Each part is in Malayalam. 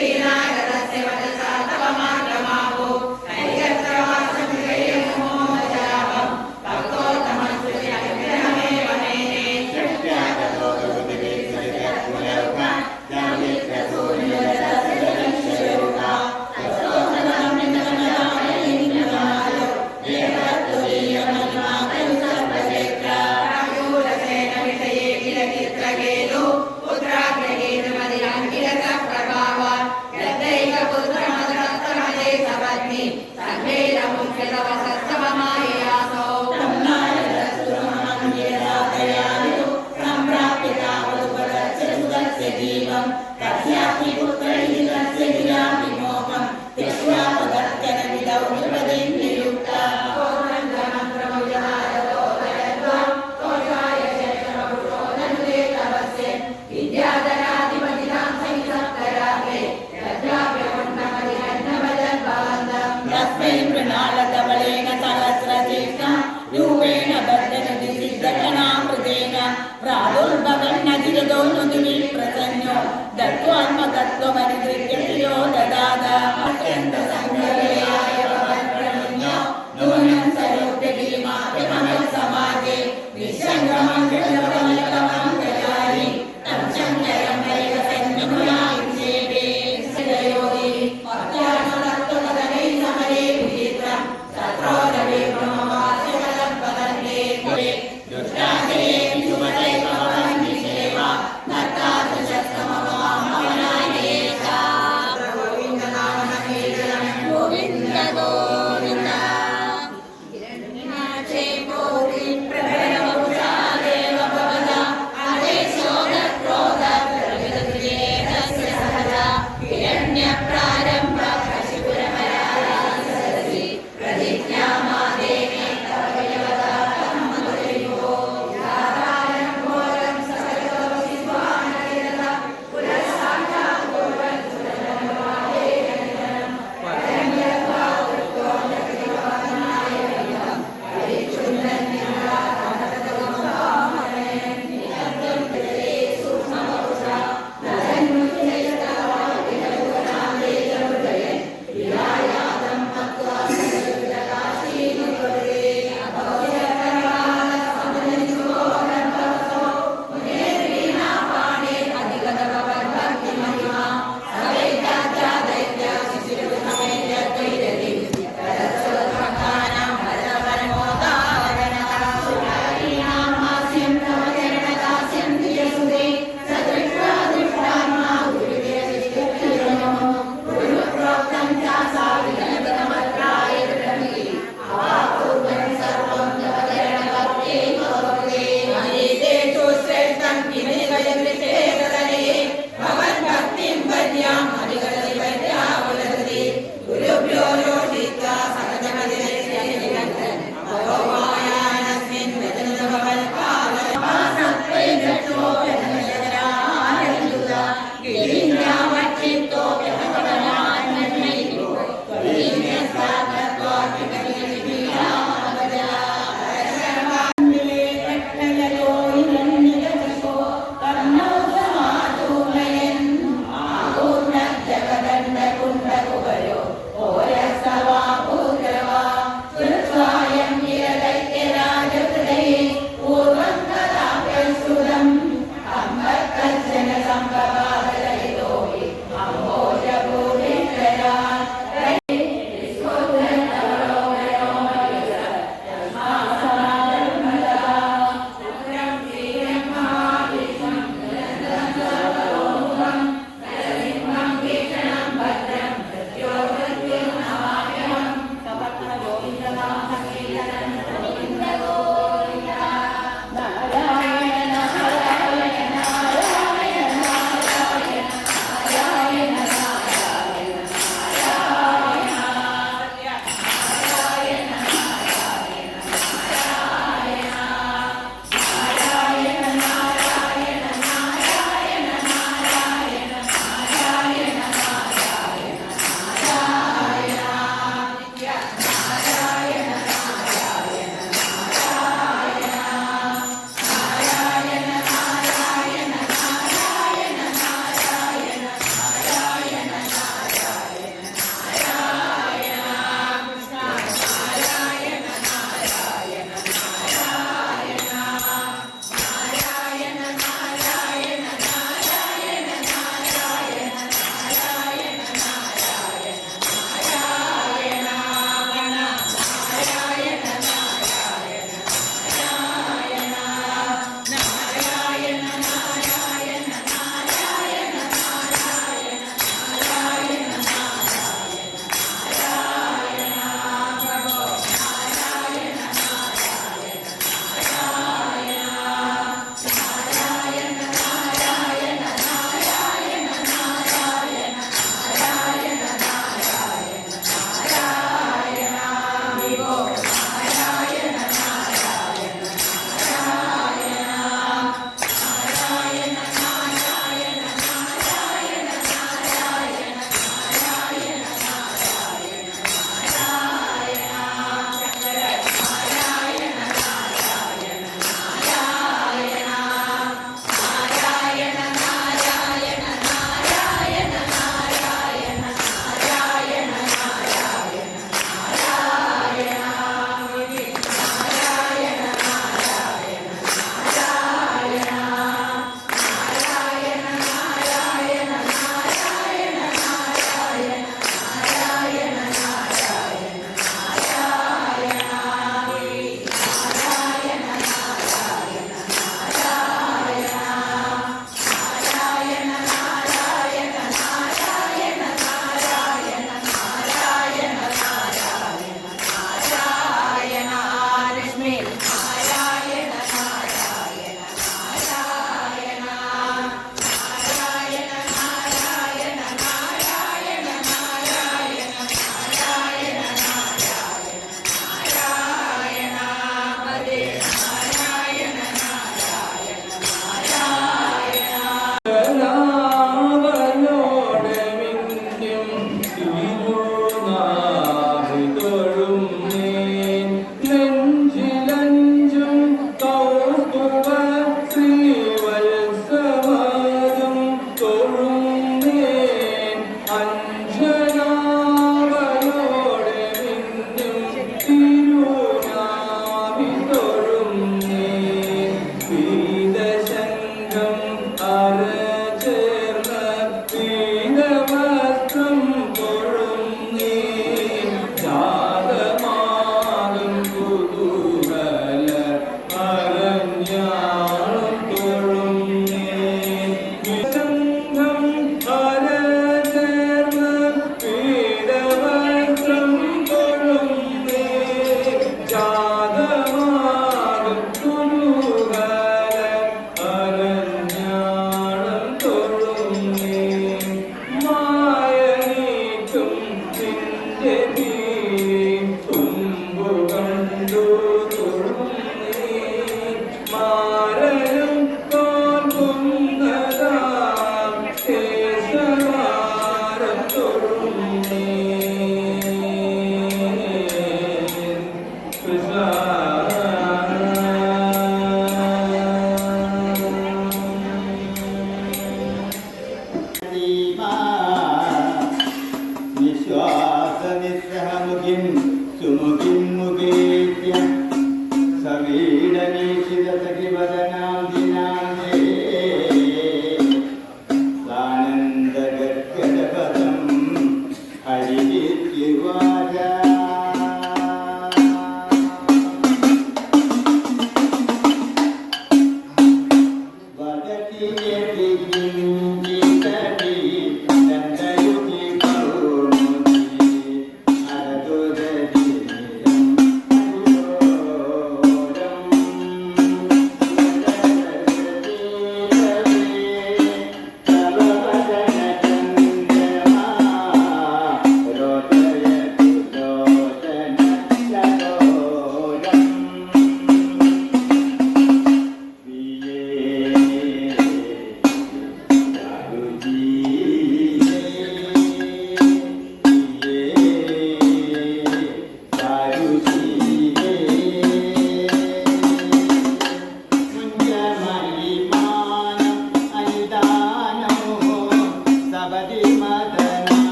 Be nice.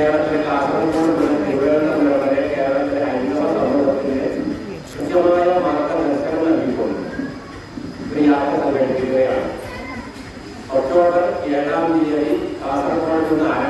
കേരളത്തിലെ കാസർഗോഡ് മുതൽ തിരുവനന്തപുരം വരെ കേരളത്തിലെ ഹൈന്ദവ സമൂഹത്തിന് കൃത്യമായ മാർഗദർശനം നൽകിക്കൊണ്ട് ഒരു യാത്ര സംഘടിപ്പിക്കുകയാണ് ഒക്ടോബർ ഏഴാം തീയതി കാസർഗോഡ് നിന്ന് ആരംഭിക്കും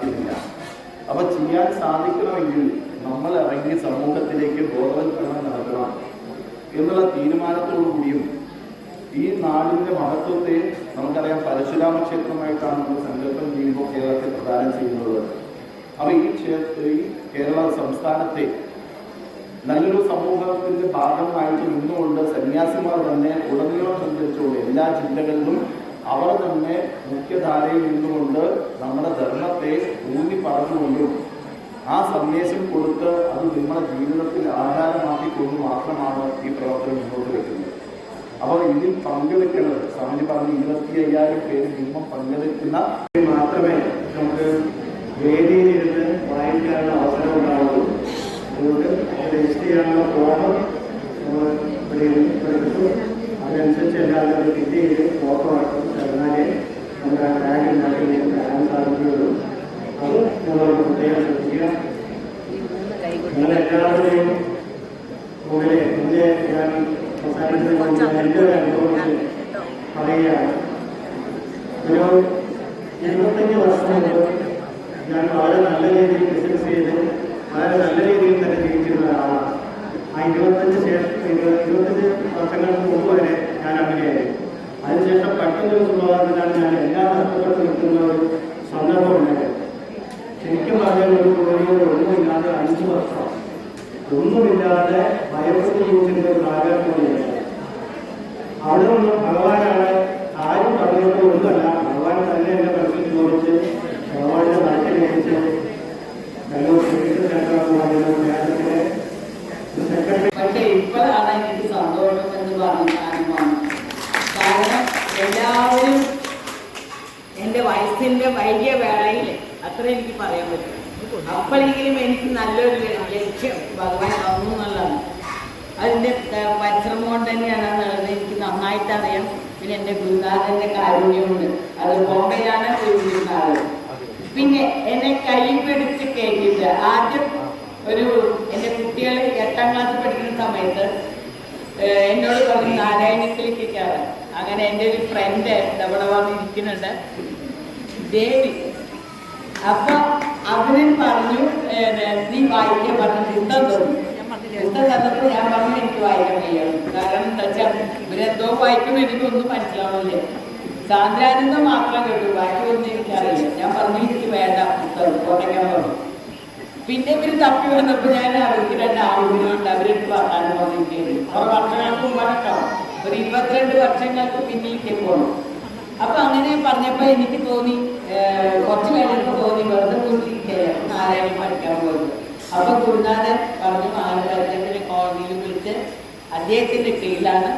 സാധിക്കുന്നില്ല. അപ്പൊ ചെയ്യാൻ സാധിക്കണമെങ്കിൽ നമ്മൾ ഇറങ്ങി സമൂഹത്തിലേക്ക് ബോധവൽക്കരണം നടത്തണം എന്നുള്ള തീരുമാനത്തോടു കൂടിയും ഈ നാടിന്റെ മഹത്വത്തെ നമുക്കറിയാം പരശുരാമ ക്ഷേത്രമായിട്ടാണ് നമ്മൾ സങ്കല്പം ചെയ്യുമ്പോൾ കേരളത്തെ പ്രദാനം ചെയ്യുന്നത്. അപ്പൊ ഈ ക്ഷേത്ര ഈ കേരള സംസ്ഥാനത്തെ നല്ലൊരു സമൂഹത്തിന്റെ ഭാഗമായിട്ട് നിന്നുകൊണ്ട് സന്യാസിമാർ തന്നെ ഉടനീളം സഞ്ചരിച്ചുകൊണ്ട് എല്ലാ ജില്ലകളിലും അവർ തന്നെ മുഖ്യധാരയിൽ നിന്നുകൊണ്ട് നമ്മുടെ ധർമ്മത്തെ ഊന്നി പറഞ്ഞുകൊണ്ടും. ആ സന്ദേശം കൊടുത്ത് അത് നമ്മുടെ ജീവിതത്തിൽ ആധാരമാക്കിക്കൊണ്ട് മാത്രമാണ് ഈ പ്രവർത്തനം മുന്നോട്ട് വെക്കുന്നത്. അപ്പോൾ ഇതിൽ പങ്കെടുക്കുന്നത് സമയം പറഞ്ഞ ഇരുപത്തി അയ്യായിരം പേര് മിനിമം പങ്കെടുക്കുന്ന മാത്രമേ നമുക്ക് വേദിയിലിരുന്ന് വായിക്കാനുള്ള അവസരം ഉണ്ടാവുള്ളൂ. അതുകൊണ്ട് രജിസ്റ്റർ ചെയ്യാനുള്ള ഫോം നമ്മൾ ഇവിടെ സ്വഭാവത്തിലാണ് ഞാൻ എല്ലാ നഷ്ടപ്പെട്ട് നിൽക്കുന്ന ഒരു സന്ദർഭം ഉണ്ടായത് ശരിക്കും പറഞ്ഞാൽ ഒരു കോഴിയോട് ഒന്നുമില്ലാതെ അഞ്ച് വർഷം. ഒന്നുമില്ലാതെ ഭയപ്പെട്ട് ജീവിച്ചിരുന്ന ഒരു അറിയാം പിന്നെ എന്റെ ഗുരുനാഥന്റെ കാരുണ്യമുണ്ട്. അത് ബോംബെയിലാണ് ഗുരുനാഥൻ. പിന്നെ എന്നെ കൈപിടിച്ച് കയറ്റിയിട്ട് ആദ്യം ഒരു എന്റെ കുട്ടികൾ എട്ടാം ക്ലാസ് പഠിക്കുന്ന സമയത്ത് എന്നോട് പറഞ്ഞു നാരായണത്തിലേക്ക് കയറാൻ അങ്ങനെ എന്റെ ഒരു ഫ്രണ്ട് അവിടെ വന്നിരിക്കുന്നുണ്ട്. ദേവി അപ്പൊ അവനും പറഞ്ഞു നീ വായിക്കാൻ പറഞ്ഞു പുസ്തകം തന്നു. പുസ്തകം തന്നപ്പോൾ ഞാൻ പറഞ്ഞു എനിക്ക് വായിക്കാൻ കഴിയണം കാരണം എന്താ വെച്ചാൽ ഇവരെന്തോ വായിക്കുമ്പോൾ എനിക്കൊന്നും മനസ്സിലാവണില്ല സാന്ദ്രാനന്ദം മാത്രം കേട്ടു ബാക്കിയൊന്നും എനിക്കറിയില്ല. ഞാൻ പറഞ്ഞു എനിക്ക് വേണ്ട പുസ്തകം കോട്ടയ്ക്കാൻ പറഞ്ഞു. പിന്നെ ഇവർ തപ്പി വന്നപ്പോൾ ഞാൻ അവർക്ക് രണ്ട് ആളുകളുണ്ട് അവരെടുത്ത് വർത്താനം പറഞ്ഞിരിക്കുന്നു കുറെ വർഷങ്ങൾക്ക് മുമ്പാണ് ഒരു ഇരുപത്തിരണ്ട് വർഷങ്ങൾക്ക് പിന്നിലേക്ക് പോകണം അപ്പൊ അങ്ങനെ പറഞ്ഞപ്പോ എനിക്ക് തോന്നി കുറച്ച് കഴിഞ്ഞപ്പോ തോന്നി വെറുതെ വീട്ടിലിരിക്കുകയാണ് നാരായണൻ പഠിക്കാൻ പോകുന്നത് അപ്പൊ കുരുനാഥൻ പറഞ്ഞു ആനന്ദത്തിന്റെ കോടതിയിൽ വിളിച്ച് അദ്ദേഹത്തിന്റെ കീഴിലാണ്